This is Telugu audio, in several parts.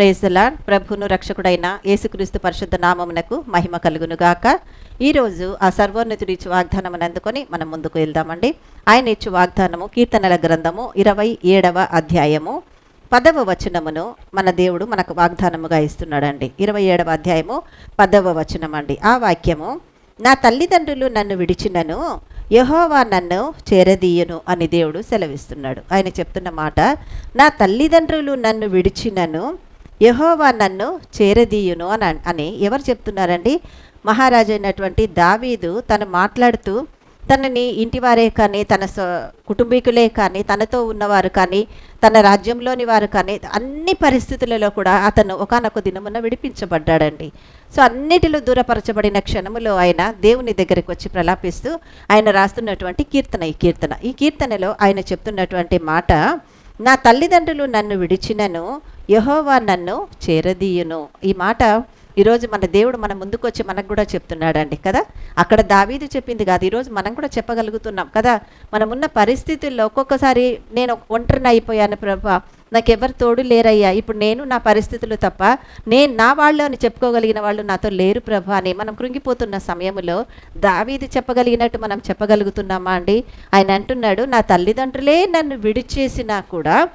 ప్రేజలా ప్రభును రక్షకుడైన యేసుక్రీస్తు పరిశుద్ధ నామమునకు మహిమ కలుగును గాక ఈరోజు ఆ సర్వోన్నతుడి ఇచ్చి వాగ్దానమును అందుకొని మనం ముందుకు వెళ్దామండి. ఆయన ఇచ్చు వాగ్దానము కీర్తనల గ్రంథము ఇరవై ఏడవ అధ్యాయము. పదవ వచనమును మన దేవుడు మనకు వాగ్దానముగా ఇస్తున్నాడండి. ఇరవై ఏడవ అధ్యాయము పదవ వచనం అండి ఆ వాక్యము నా తల్లిదండ్రులు నన్ను విడిచినను యహోవా నన్ను చేరదీయను అని దేవుడు సెలవిస్తున్నాడు. ఆయన చెప్తున్న మాట నా తల్లిదండ్రులు నన్ను విడిచినను యహోవా నన్ను చేరదీయును అని అని ఎవరు చెప్తున్నారండి? మహారాజు అయినటువంటి దావీదు తను మాట్లాడుతూ తనని ఇంటివారే కానీ తన కుటుంబీకులే కానీ తనతో ఉన్నవారు కానీ తన రాజ్యంలోని వారు కానీ అన్ని పరిస్థితులలో కూడా అతను ఒకనొక దినమున విడిపించబడ్డాడండి. సో అన్నిటిలో దూరపరచబడిన క్షణములో ఆయన దేవుని దగ్గరికి వచ్చి ప్రలాపిస్తూ ఆయన రాస్తున్నటువంటి కీర్తన ఈ కీర్తన. ఈ కీర్తనలో ఆయన చెప్తున్నటువంటి మాట నా తల్లిదండ్రులు నన్ను విడిచినను యహోవా నన్ను చేరదీయును. ఈ మాట ఈరోజు మన దేవుడు మన ముందుకు వచ్చి మనకు కూడా చెప్తున్నాడండి కదా? అక్కడ దావీదు చెప్పింది కాదు ఈరోజు మనం కూడా చెప్పగలుగుతున్నాం కదా? మనం ఉన్న పరిస్థితుల్లో ఒక్కొక్కసారి నేను ఒంటరిని అయిపోయాను ప్రభా. నాకెవరు తోడు లేరయ్యా. ఇప్పుడు నేను నా పరిస్థితులు తప్ప నేను నా వాళ్ళు అని చెప్పుకోగలిగిన వాళ్ళు నాతో లేరు ప్రభా అని మనం కృంగిపోతున్న సమయంలో దావీది చెప్పగలిగినట్టు మనం చెప్పగలుగుతున్నామా అండి? ఆయన అంటున్నాడు నా తల్లిదండ్రులే నన్ను విడిచేసినా కూడా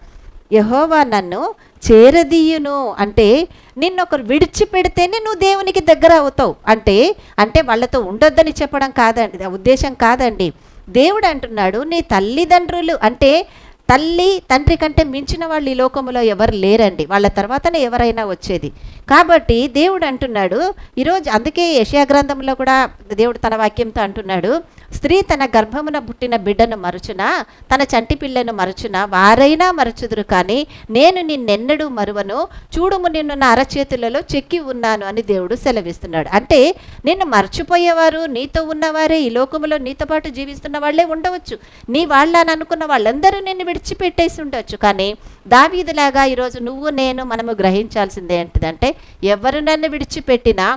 యహోవా నన్ను చేరదీయును అంటే నిన్నొకరు విడిచిపెడితేనే నువ్వు దేవునికి దగ్గర అవుతావు. అంటే అంటే వాళ్ళతో ఉండొద్దని చెప్పడం కాదండి ఉద్దేశం కాదండి. దేవుడు అంటున్నాడు నీ తల్లిదండ్రులు అంటే తల్లి తండ్రి కంటే మించిన వాళ్ళు ఈ లోకంలో ఎవరు లేరండి. వాళ్ళ తర్వాతనే ఎవరైనా వచ్చేది. కాబట్టి దేవుడు అంటున్నాడు ఈరోజు అందుకే యషయా గ్రంథంలో కూడా దేవుడు తన వాక్యంతో అంటున్నాడు స్త్రీ తన గర్భమున పుట్టిన బిడ్డను మరచునా తన చంటి పిల్లను మరచునా వారైనా మరచుదురు కానీ నేను నిన్నెన్నడూ మరువను చూడుము నిన్ను నా అరచేతులలో చెక్కి ఉన్నాను అని దేవుడు సెలవిస్తున్నాడు. అంటే నిన్ను మర్చిపోయేవారు నీతో ఉన్నవారే ఈ లోకములో నీతో పాటు జీవిస్తున్న వాళ్ళే ఉండవచ్చు. నీ వాళ్ళని అనుకున్న వాళ్ళందరూ నిన్ను విడిచిపెట్టేసి ఉండొచ్చు కానీ దావీదులాగా ఈరోజు నువ్వు నేను మనము గ్రహించాల్సింది ఏంటిదంటే ఎవరు నన్ను విడిచిపెట్టినా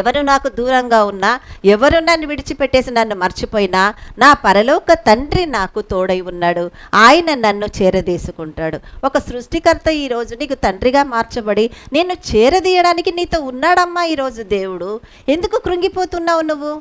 ఎవరు నాకు దూరంగా ఉన్నా ఎవరు నన్ను విడిచిపెట్టేసి నన్ను మర్చిపోయినా నా పరలోక తండ్రి నాకు తోడై ఉన్నాడు. ఆయన నన్ను చేరదీసుకుంటాడు. ఒక సృష్టికర్త ఈరోజు నీకు తండ్రిగా మార్చబడి నేను చేరదీయడానికి నీతో ఉన్నాడమ్మా ఈరోజు దేవుడు. ఎందుకు కృంగిపోతున్నావు నువ్వు?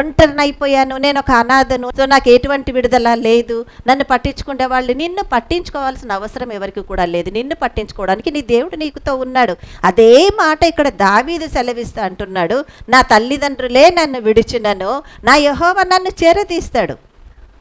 ఒంటరిని అయిపోయాను నేను ఒక అనాథను. సో నాకు ఎటువంటి విడుదల లేదు. నన్ను పట్టించుకునే వాళ్ళు నిన్ను పట్టించుకోవాల్సిన అవసరం ఎవరికి కూడా లేదు. నిన్ను పట్టించుకోవడానికి నీ దేవుడు నీకుతో ఉన్నాడు. అదే మాట ఇక్కడ దావీదు సెలవిస్తా అంటున్నాడు. నా తల్లిదండ్రులే నన్ను విడిచినను. నా యహోవ నన్ను చేరదీస్తాడు.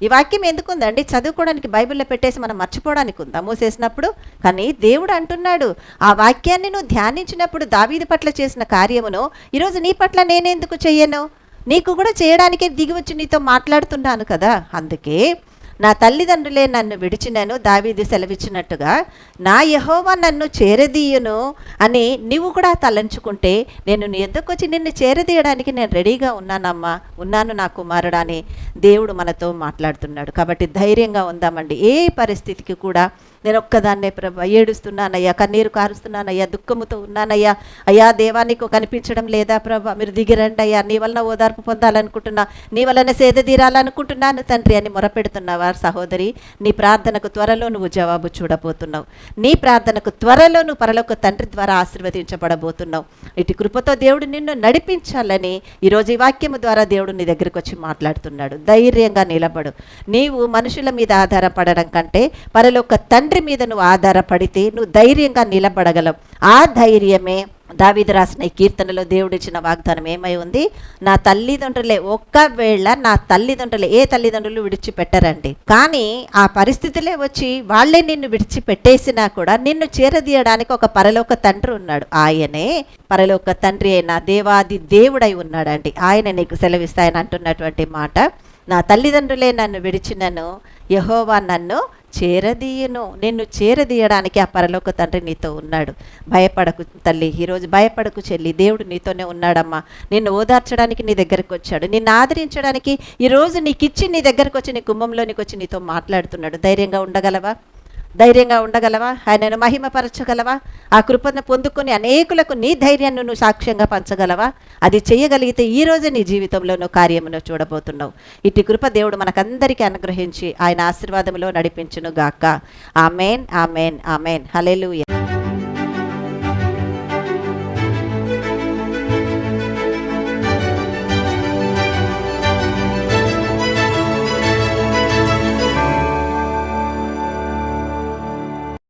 ఈ వాక్యం ఎందుకుందండి? చదువుకోవడానికి బైబిల్లో పెట్టేసి మనం మర్చిపోవడానికి ఉందా? మూసేసినప్పుడు? కానీ దేవుడు అంటున్నాడు ఆ వాక్యాన్ని నువ్వు ధ్యానించినప్పుడు దావీదు పట్ల చేసిన కార్యమును ఈరోజు నీ పట్ల నేనెందుకు చెయ్యను? నీకు కూడా చేయడానికే దిగి వచ్చి నీతో మాట్లాడుతున్నాను కదా. అందుకే నా తల్లిదండ్రులే నన్ను విడిచినను దావీది సెలవిచ్చినట్టుగా నా యహోవా నన్ను చేరదీయును అని నీవు కూడా తలంచుకుంటే నేను నీ ఎద్దకు వచ్చి నిన్ను చేరదీయడానికి నేను రెడీగా ఉన్నానమ్మా ఉన్నాను నా కుమారుడా అని దేవుడు మనతో మాట్లాడుతున్నాడు. కాబట్టి ధైర్యంగా ఉందామండి. ఏ పరిస్థితికి కూడా నేను ఒక్కదాన్నే ప్రభ. ఏడుస్తున్నానయ్యా కన్నీరు కారుస్తున్నానయ్యా దుఃఖముతో ఉన్నానయ్యా. అయ్యా దేవానికి కనిపించడం లేదా ప్రభ? మీరు దిగిరండి అయ్యా. నీ వలన ఓదార్పు పొందాలనుకుంటున్నా నీ వలన సేద తీరాలనుకుంటున్నాను తండ్రి అని మొరపెడుతున్నావా సహోదరి. నీ ప్రార్థనకు త్వరలో నువ్వు జవాబు చూడబోతున్నావు. నీ ప్రార్థనకు త్వరలో నువ్వు పరలోక తండ్రి ద్వారా ఆశీర్వదించబడబోతున్నావు. ఇటు కృపతో దేవుడు నిన్ను నడిపించాలని ఈరోజు ఈ వాక్యము ద్వారా దేవుడు నీ దగ్గరికి వచ్చి మాట్లాడుతున్నాడు. ధైర్యంగా నిలబడు. నీవు మనుషుల మీద ఆధారపడడం కంటే పరలోక తండ్రి మీద నువ్వు ఆధారపడితే నువ్వు ధైర్యంగా నిలబడగలవు. ఆ ధైర్యమే దావిది రాసిన ఈ కీర్తనలో దేవుడిచ్చిన వాగ్దానం ఏమై ఉంది? నా తల్లిదండ్రులే ఒక్కవేళ నా తల్లిదండ్రులు ఏ తల్లిదండ్రులు విడిచిపెట్టరండి. కానీ ఆ పరిస్థితులే వచ్చి వాళ్ళే నిన్ను విడిచిపెట్టేసినా కూడా నిన్ను చేరదీయడానికి ఒక పరలోక తండ్రి ఉన్నాడు. ఆయనే పరలోక తండ్రి అయిన దేవాది దేవుడై ఉన్నాడండి. ఆయన నీకు సెలవిస్తాయని అంటున్నటువంటి మాట. నా తల్లిదండ్రులే నన్ను విడిచినను యహోవా నన్ను చేరదీయను. నిన్ను చేరదీయడానికి ఆ పరలోక తండ్రి నీతో ఉన్నాడు. భయపడకు తల్లి. ఈరోజు భయపడకు చెల్లి. దేవుడు నీతోనే ఉన్నాడమ్మా. నిన్ను ఓదార్చడానికి నీ దగ్గరకు వచ్చాడు. నిన్ను ఆదరించడానికి ఈరోజు నీకు ఇచ్చి నీ దగ్గరకు వచ్చి నీ కుంభంలోనికి వచ్చి నీతో మాట్లాడుతున్నాడు. ధైర్యంగా ఉండగలవా? ధైర్యంగా ఉండగలవా? ఆయనను మహిమపరచగలవా? ఆ కృపను పొందుకొని అనేకులకు నీ ధైర్యాన్ని నువ్వు సాక్ష్యంగా పంచగలవా? అది చేయగలిగితే ఈ నీ జీవితంలో నువ్వు కార్యమును చూడబోతున్నావు. ఇటు కృప దేవుడు మనకందరికీ అనుగ్రహించి ఆయన ఆశీర్వాదంలో నడిపించును గాక ఆమెన్ ఆమెన్ ఆమెన్. హలెలూయ